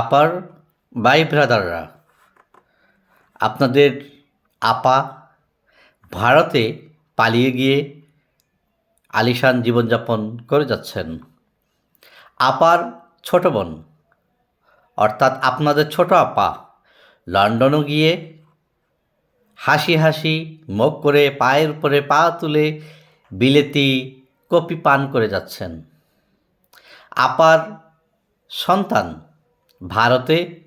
আপার ভাই ব্রাদাররা, আপনাদের আপা ভারতে পালিয়ে গিয়ে আলিশান জীবনযাপন করে যাচ্ছেন। আপার ছোট বোন, অর্থাৎ আপনাদের ছোট আপা, লন্ডনও গিয়ে হাসি হাসি মুখ করে পায়ের উপরে পা তুলে বিলেতি কপি পান করে যাচ্ছেন। আপার সন্তান ভারতে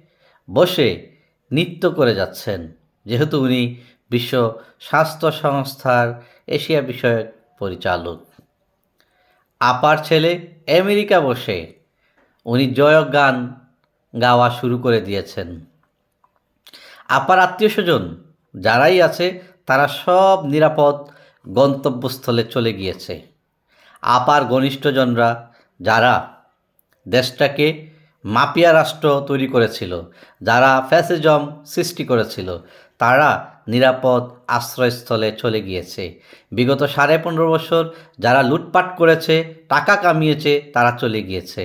বসে নৃত্য করে যাচ্ছেন। যেহেতু উনি বিশ্ব স্বাস্থ্য সংস্থার এশিয়া বিষয়ক পরিচালক। আপার ছেলে আমেরিকা বসে উনি জয়ক গান গাওয়া শুরু করে দিয়েছেন। আপার আত্মীয় স্বজন যারাই আছে, তারা সব নিরাপদ গন্তব্যস্থলে চলে গিয়েছে। আপার ঘনিষ্ঠজনরা যারা দেশটাকে মাপিয়া রাষ্ট্র তৈরি করেছিল, যারা ফ্যাসিজম সৃষ্টি করেছিল। তারা নিরাপদ আশ্রয়স্থলে চলে গিয়েছে। বিগত সাড়ে পনেরো বছর যারা লুটপাট করেছে, টাকা কামিয়েছে, তারা চলে গিয়েছে।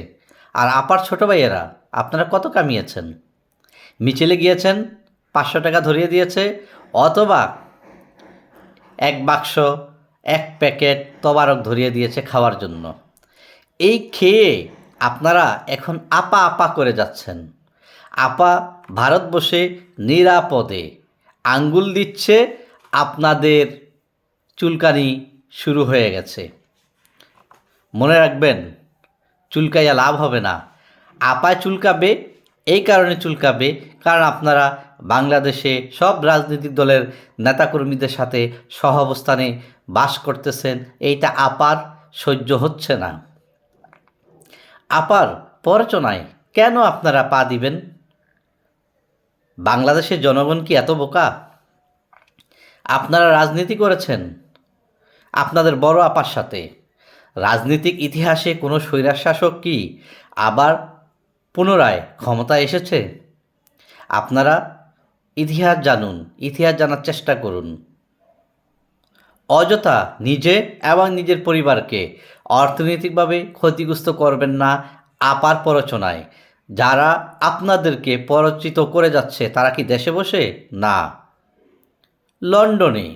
আর আপার ছোটো ভাইয়েরা, আপনারা কত কামিয়েছেন? মিছিলে গিয়েছেন, পাঁচশো টাকা ধরিয়ে দিয়েছে, অথবা এক বাক্স, এক প্যাকেট তবারক ধরিয়ে দিয়েছে খাওয়ার জন্য। এই খেয়ে আপনারা এখন আপা আপা করে যাচ্ছেন। আপা ভারত বসে নিরাপদে। আঙ্গুল দিচ্ছে, আপনাদের চুলকানি শুরু হয়ে গেছে। মনে রাখবেন, চুলকাইয়া লাভ হবে না। আপায় চুলকাবে, এই কারণে চুলকাবে, কারণ আপনারা বাংলাদেশে সব রাজনৈতিক দলের নেতাকর্মীদের সাথে সহ অবস্থানে বাস করতেছেন। এইটা আপার সহ্য হচ্ছে না। আপার পরচনায় কেন আপনারা পা দিবেন? বাংলাদেশের জনগণ কি এত বোকা? আপনারা রাজনীতি করেছেন। আপনাদের বড় আপার সাথে। রাজনীতিক ইতিহাসে কোনো স্বৈরাশাসক কি আবার পুনরায় ক্ষমতায় এসেছে? আপনারা ইতিহাস জানুন, ইতিহাস জানার চেষ্টা করুন। অযথা নিজে এবং নিজের পরিবারকে অর্থনৈতিকভাবে ক্ষতিগ্রস্ত করবেন না আপার প্ররোচনায়। যারা আপনাদেরকে পরচিত করে যাচ্ছে, তারা কি দেশে বসে? না। লন্ডনে,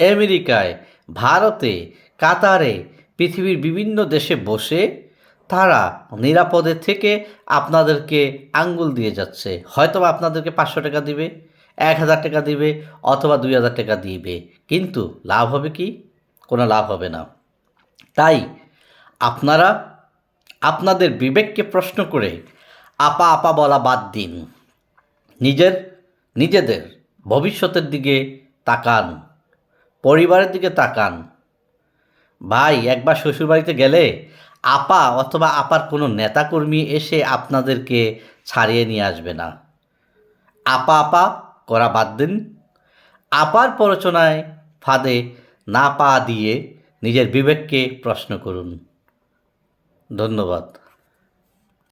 আমেরিকায়, ভারতে, কাতারে পৃথিবীর বিভিন্ন দেশে বসে তারা নিরাপদে থেকে আপনাদেরকে আঙ্গুল দিয়ে যাচ্ছে। হয়তো আপনাদেরকে পাঁচশো টাকা দিবে। এক হাজার টাকা দিবে অথবা দুই হাজার টাকা দিবে। কিন্তু লাভ হবে কি? কোনো লাভ হবে না। তাই আপনারা আপনাদের বিবেককে প্রশ্ন করে আপা আপা বলা বাদ দিন। নিজের, নিজেদের ভবিষ্যতের দিকে তাকান, পরিবারের দিকে তাকান। ভাই, একবার শ্বশুরবাড়িতে গেলে আপা অথবা আপার কোনো নেতাকর্মী এসে আপনাদেরকে ছাড়িয়ে নিয়ে আসবে না। আপা আপা করা বাদ দিন। আপার প্ররোচনায় ফাঁদে না পা দিয়ে নিজের বিবেককে প্রশ্ন করুন। ধন্যবাদ।